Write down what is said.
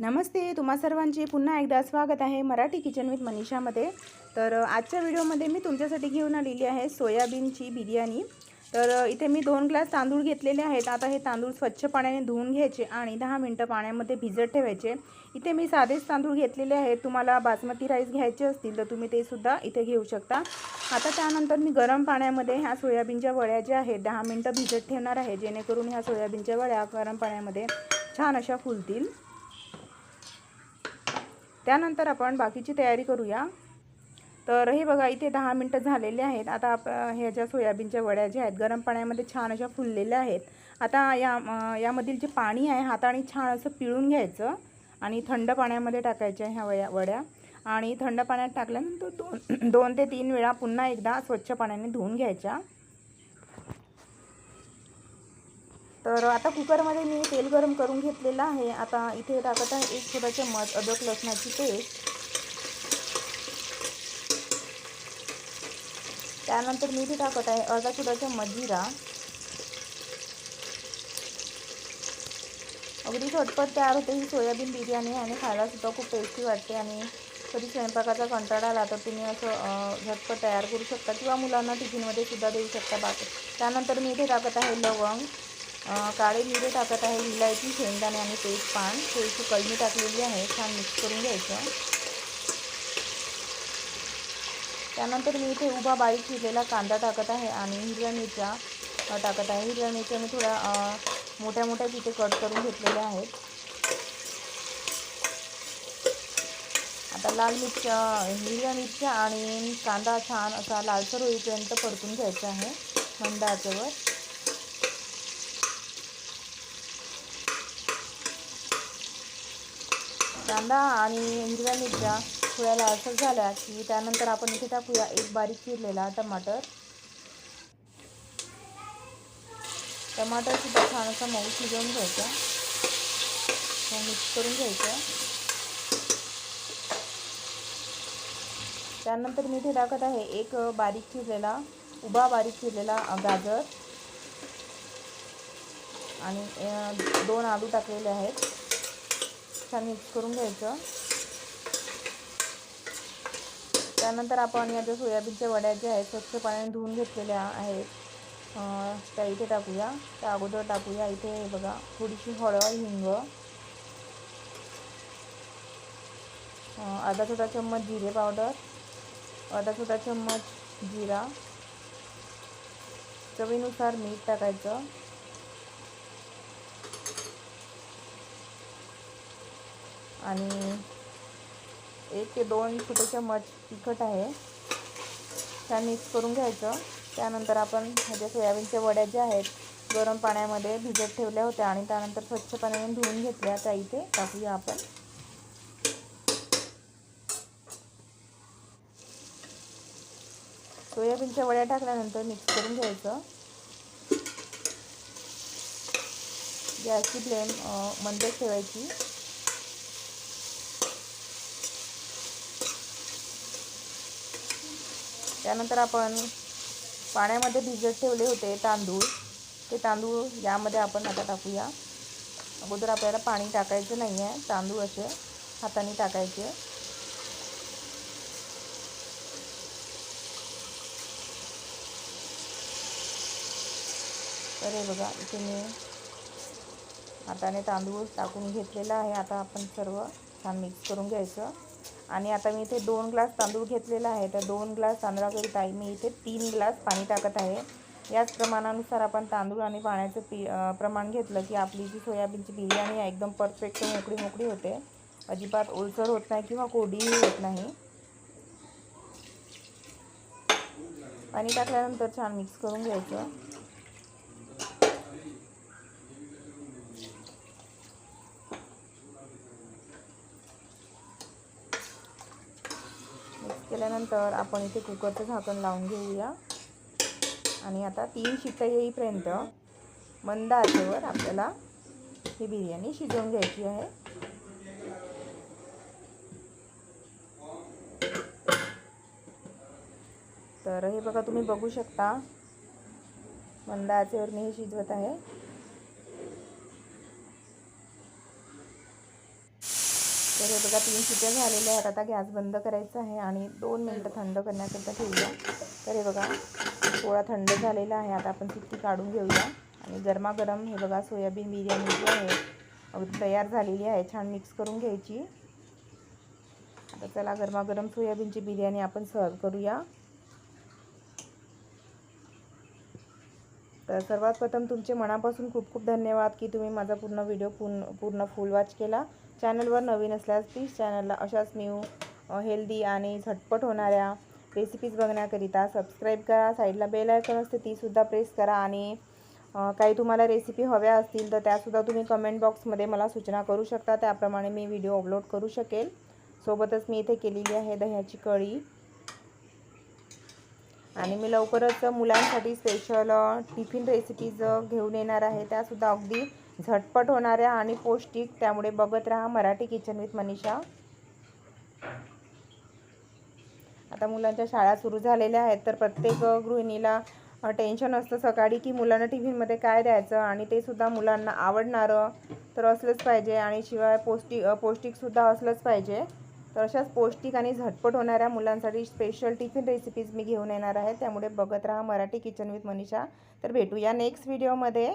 नमस्ते तुम्हा सर्वांचे पुन्हा एकदा स्वागत आहे मराठी किचन विथ मनीषामध्ये तर आजच्या व्हिडिओमध्ये मी तुमच्यासाठी घेऊन आलेली आहे सोयाबीनची बिर्याणी. तर इथे मी दोन ग्लास तांदूळ घेतलेले आहेत. आता हे तांदूळ स्वच्छ पाण्याने धुवून घ्यायचे आणि दहा मिनटं पाण्यामध्ये भिजत ठेवायचे. इथे मी साधेच तांदूळ घेतलेले आहेत. तुम्हाला बासमती राईस घ्यायचे असतील तर तुम्ही ते सुद्धा इथे घेऊ शकता. आता त्यानंतर मी गरम पाण्यामध्ये ह्या सोयाबीनच्या वड्या ज्या आहेत दहा मिनटं भिजत ठेवणार आहे जेणेकरून ह्या सोयाबीनच्या वड्या गरम पाण्यामध्ये छान अशा फुलतील. त्यानंतर आपण बाकीची तयारी करूया. तर हे बघा इथे दहा मिनटं झालेले आहेत. आता आप ह्या ज्या सोयाबीनच्या वड्या ज्या आहेत गरम पाण्यामध्ये छान अशा फुललेल्या आहेत. आता या यामधील जे पाणी आहे हाताने छान असं पिळून घ्यायचं आणि थंड पाण्यामध्ये टाकायच्या ह्या वया वड्या. आणि थंड पाण्यात टाकल्यानंतर दोन दोन ते तीन वेळा पुन्हा एकदा स्वच्छ पाण्याने धुवून घ्यायच्या. तर आता कुकरमध्ये मी तेल गरम करून घेतलेलं आहे. आता इथे टाकत आहे एक छोटा चम्मच अदरक लसणाची पेस्ट. त्यानंतर मी इथे टाकत आहे अर्धा छोटा चम्मच जिरा अगदी झटपट तयार होते ही सोयाबीन बिर्याणी आणि खायला सुद्धा खूप टेस्टी वाटते आणि कधी स्वयंपाकाचा कंटाळा आला तर तुम्ही असं झटपट तयार करू शकता किंवा मुलांना टिफिनमध्ये सुद्धा देऊ शकता बाकी. त्यानंतर मी इथे टाकत आहे लवंग. काळे मिरे टाकत आहे विलायची शेंगदाणे आणि तेजपान. थोडीशी कलमी टाकलेली आहे छान मिक्स करून घ्यायचं. त्यानंतर मी इथे उभा बारीक चिरलेला कांदा टाकत आहे आणि हिरव्या मिरच्या टाकत आहे. हिरव्या मिरच्या मी थोड्या मोठ्या मोठ्या तिथे कट करून घेतलेल्या आहेत. आता लाल मिरच्या हिरव्या मिरच्या आणि कांदा छान असा लालसर होईपर्यंत परतून घ्यायचा आहे मंद आचेवर कांदा आणि हिरव्या मिरच्या थोड्याला असं झाल्या की त्यानंतर आपण इथे टाकूया एक बारीक चिरलेला टमाटर. टमाटर सुद्धा छान असा मऊ शिजवून घ्यायचा. मिक्स करून घ्यायचं. त्यानंतर मी इथे टाकत आहे एक बारीक चिरलेला उभा बारीक चिरलेला गाजर. आणि दोन आलू टाकलेले आहेत. छान मिक्स करून घ्यायचं. त्यानंतर आपण या ज्या सोयाबीनच्या वड्या ज्या आहेत स्वच्छ पाण्याने धुवून घेतलेल्या आहेत त्या इथे टाकूया. त्या अगोदर टाकूया इथे हे बघा थोडीशी हळद हिंग. अर्धा छोटा चम्मच जिरे पावडर अर्धा छोटा चम्मच जिरा. चवीनुसार मीठ टाकायचं. आणि एक ते दोन छोटे चम्मच तिखट आहे. छान मिक्स करून घ्यायचं. त्यानंतर आपण ह्याच्या सोयाबीनच्या वड्या ज्या आहेत गरम पाण्यामध्ये भिजत ठेवल्या होत्या आणि त्यानंतर स्वच्छ पाण्याने धुवून घेतल्या त्या इथे टाकूया आपण. सोयाबीनच्या वड्या टाकल्यानंतर मिक्स करून घ्यायचं. गॅसची फ्लेम मंदच ठेवायची. त्यानंतर आपण पाण्यामध्ये भिजत ठेवले होते तांदूळ. ते तांदूळ यामध्ये आपण आता टाकूया. अगोदर आपल्याला पाणी टाकायचं नाही आहे तांदूळ असे हाताने टाकायचे. तर हे बघा इथे मी हाताने तांदूळ टाकून घेतलेला आहे. आता आपण सर्व छान मिक्स करून घ्यायचं. आणि आता मी इथे दोन ग्लास तांदूळ घेतलेला आहे. तर दोन ग्लास तांदळाकरिता मी इथे तीन ग्लास पाणी टाकत आहे. याच प्रमाणानुसार आपण तांदूळ आणि पाण्याचं पी प्रमाण घेतलं की आपली जी सोयाबीनची बिर्याणी आहे एकदम परफेक्ट मोकळी मोकळी होते. अजिबात ओलसर होत नाही किंवा कोडीही होत नाही. पाणी टाकल्यानंतर छान मिक्स करून घ्यायचं. मिक्स केल्यानंतर आपण इथे कुकरचं झाकण लावून घेऊया. आणि आता तीन शिट्ट्या येईपर्यंत मंद आचेवर आपल्याला ही बिर्याणी शिजवून घ्यायची आहे. तर हे बघा तुम्ही बघू शकता. मंद आचेवर मी हे शिजवत आहे. तर हे बघा तीन शिट्या झालेल्या आहेत. आता गॅस बंद करायचा आहे आणि दोन मिनटं थंड करण्याकरता ठेवूया. तर हे बघा थोडा थंड झालेला आहे. आता आपण सिट्टी काढून घेऊया. आणि गरमागरम हे बघा सोयाबीन बिर्याणी जी आहे तयार झालेली आहे. छान मिक्स करून घ्यायची. आता चला गरमागरम सोयाबीनची बिर्याणी आपण सर्व करूया. तर सर्वात प्रथम तुमचे मनापासून खूप खूप धन्यवाद की तुम्ही माझा पूर्ण व्हिडिओ पूर्ण पूर्ण फुल वॉच केला. चॅनलवर नवीन असल्यास प्लीज चॅनलला अशाच न्यू हेल्दी आणि झटपट होणाऱ्या रेसिपीज बघण्याकरिता सबस्क्राईब करा. साईडला बेल आयकॉन असते तीसुद्धा प्रेस करा आणि काही तुम्हाला रेसिपी हव्या असतील तर त्यासुद्धा तुम्ही कमेंट बॉक्समध्ये मला सूचना करू शकता. त्याप्रमाणे मी व्हिडिओ अपलोड करू शकेल. सोबतच मी इथे केलेली आहे दह्याची कळी. आणि मी लवकरच मुलांसाठी स्पेशल टिफिन रेसिपीज घेऊन येणार आहे. त्यासुद्धा अगदी झटपट होणाऱ्या आणि पौष्टिक. त्यामुळे बघत राहा मराठी किचन विथ मनीषा. आता मुलांच्या शाळा सुरू झालेल्या आहेत तर प्रत्येक गृहिणीला टेन्शन असतं सकाळी की मुलांना टिफिनमध्ये काय द्यायचं आणि ते सुद्धा मुलांना आवडणारं तर असलंच पाहिजे. आणि शिवाय पौष्टिक पौष्टिकसुद्धा असलंच पाहिजे. तर अशाच पौष्टिक आणि झटपट होणाऱ्या मुलांसाठी स्पेशल टिफिन रेसिपीज मी घेऊन येणार आहे. त्यामुळे बघत राहा मराठी किचन विथ मनीषा. तर भेटूया नेक्स्ट व्हिडिओमध्ये